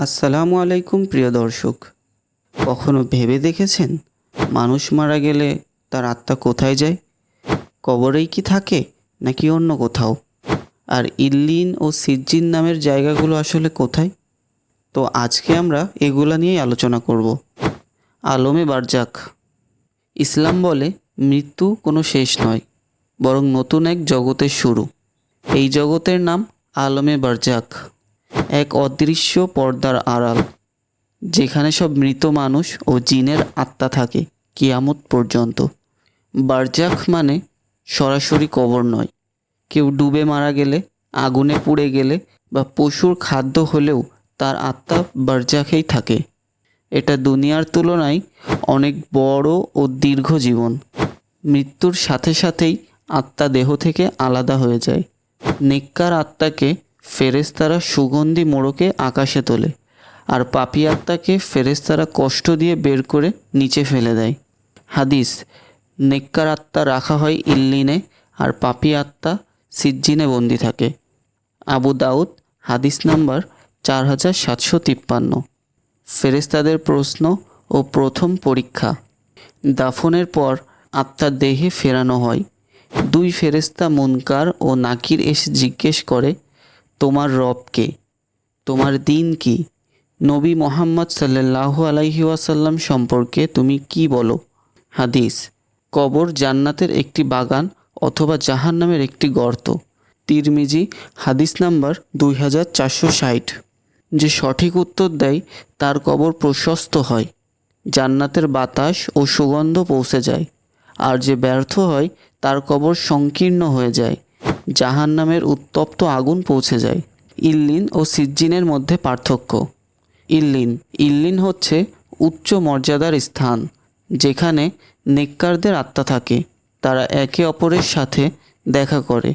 আসসালামু আলাইকুম, প্রিয় দর্শক। কখনো ভেবে দেখেছেন মানুষ মারা গেলে তার আত্মা কোথায় যায়? কবরেই কি থাকে নাকি অন্য কোথাও? আর ইল্লিন ও সিজ্জিন নামের জায়গাগুলো আসলে কোথায়? তো আজকে আমরা এগুলা নিয়েই আলোচনা করব। আলমে বারজাক। ইসলাম বলে, মৃত্যু কোনো শেষ নয়, বরং নতুন এক জগতের শুরু। এই জগতের নাম আলমে বারজাক। এক অদৃশ্য পর্দার আড়াল, যেখানে সব মৃত মানুষ ও জিনের আত্মা থাকে কিয়ামত পর্যন্ত। বারজাক মানে সরাসরি কবর নয়। কেউ ডুবে মারা গেলে, আগুনে পুড়ে গেলে বা পশুর খাদ্য হলেও তার আত্মা বারজাকেই থাকে। এটা দুনিয়ার তুলনায় অনেক বড় ও দীর্ঘ জীবন। মৃত্যুর সাথে সাথেই আত্মা দেহ থেকে আলাদা হয়ে যায়। নেককার আত্মাকে ফেরেস্তারা সুগন্ধি মোড়কে আকাশে তোলে আর পাপি আত্মাকে ফেরেস্তারা কষ্ট দিয়ে বের করে নিচে ফেলে দেয়। হাদিস, নেককার আত্মা রাখা হয় ইল্লিনে আর পাপি আত্মা সিজ্জিনে বন্দি থাকে। আবু দাউদ, হাদিস নাম্বার চার হাজার সাতশো তিপ্পান্ন। ফেরেস্তাদের প্রশ্ন ও প্রথম পরীক্ষা। দাফনের পর আত্মার দেহে ফেরানো হয়। দুই ফেরেস্তা মুনকার ও নাকির এসে জিজ্ঞেস করে তোমার রবকে তোমার দিন কি? নবী মোহাম্মদ সাল্লাহ আলাইহি ওয়াসাল্লাম সম্পর্কে তুমি কি বলো? হাদিস, কবর জান্নাতের একটি বাগান অথবা জাহান্নামের একটি গর্ত। তিরমিজি, হাদিস নাম্বার দুই হাজার চারশো ষাট। যে সঠিক উত্তর দেয়, তার কবর প্রশস্ত হয়, জান্নাতের বাতাস ও সুগন্ধ পৌঁছে যায়। আর যে ব্যর্থ হয়, তার কবর সংকীর্ণ হয়ে যায়। জাহান্নামের উত্তপ্ত আগুন পৌঁছে যায়। ইল্লিন ও সিজ্জিনের মধ্যে পার্থক্য। ইল্লিন। ইল্লিন হচ্ছে উচ্চ মর্যাদার স্থান, যেখানে নেককারদের আত্মা থাকে। তারা একে অপরের সাথে দেখা করে,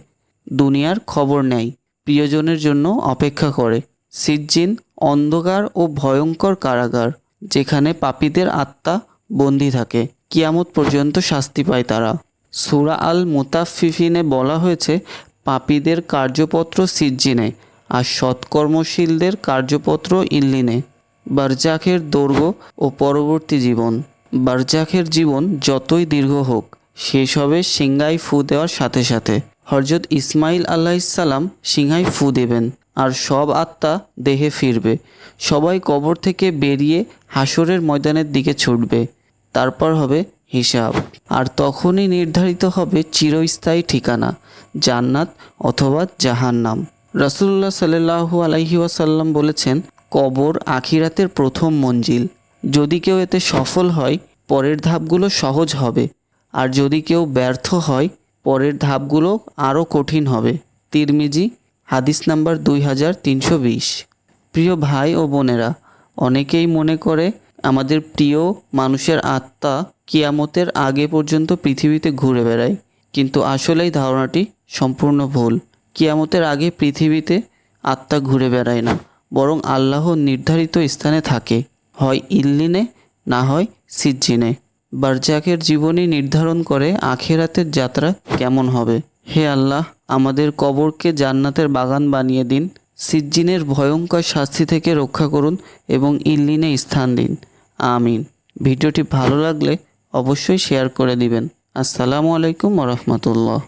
দুনিয়ার খবর নেয়, প্রিয়জনের জন্য অপেক্ষা করে। সিজ্জিন অন্ধকার ও ভয়ঙ্কর কারাগার, যেখানে পাপীদের আত্মা বন্দী থাকে। কিয়ামত পর্যন্ত শাস্তি পায় তারা। সুরা আল মুতাফিফিনে বলা হয়েছে, পাপীদের কার্যপত্র সিজ্জিনে আর সৎকর্মশীলদের কার্যপত্র ইল্লিনে। বারজাখের দৈর্ঘ্য ও পরবর্তী জীবন। বারজাখের জীবন যতই দীর্ঘ হোক শেষ হবে সিংহাই ফু দেওয়ার সাথে সাথে হরজত ইসমাইল আল্লাহ আল্লাহিসাল্লাম সিংহাই ফু দেবেন আর সব আত্মা দেহে ফিরবে। সবাই কবর থেকে বেরিয়ে হাসরের ময়দানের দিকে ছুটবে। তারপর হবে হিসাব। আর তখনই নির্ধারিত হবে চিরস্থায়ী ঠিকানা, জান্নাত অথবা জাহান্নাম। রাসুল্লাহ সাল্লাহু আলাইহি ওয়াসাল্লাম বলেছেন, কবর আখিরাতের প্রথম মঞ্জিল। যদি কেউ এতে সফল হয়, পরের ধাপগুলো সহজ হবে। আর যদি কেউ ব্যর্থ হয়, পরের ধাপগুলো আরও কঠিন হবে। তিরমিজি, হাদিস নাম্বার দুই হাজার তিনশো বিশ। প্রিয় ভাই ও বোনেরা, অনেকেই মনে করে, আমাদের প্রিয় মানুষের আত্মা কিয়ামতের আগে পর্যন্ত পৃথিবীতে ঘুরে বেড়ায়, কিন্তু আসলেই ধারণাটি সম্পূর্ণ ভুল। কিয়ামতের আগে পৃথিবীতে আত্মা ঘুরে বেড়ায় না, বরং আল্লাহ নির্ধারিত স্থানে থাকে, হয় ইল্লিনে, না হয় সিজ্জিনে। বারজাকের জীবনী নির্ধারণ করে আখেরাতের যাত্রা কেমন হবে? হে আল্লাহ, আমাদের কবরকে জান্নাতের বাগান বানিয়ে দিন, সিজ্জিনের ভয়ঙ্কর শাস্তি থেকে রক্ষা করুন এবং ইল্লিনে স্থান দিন। আমিন। ভিডিওটি ভালো লাগলে অবশ্যই শেয়ার করে দিবেন। আসসালামু আলাইকুম রহমতুল্লাহ।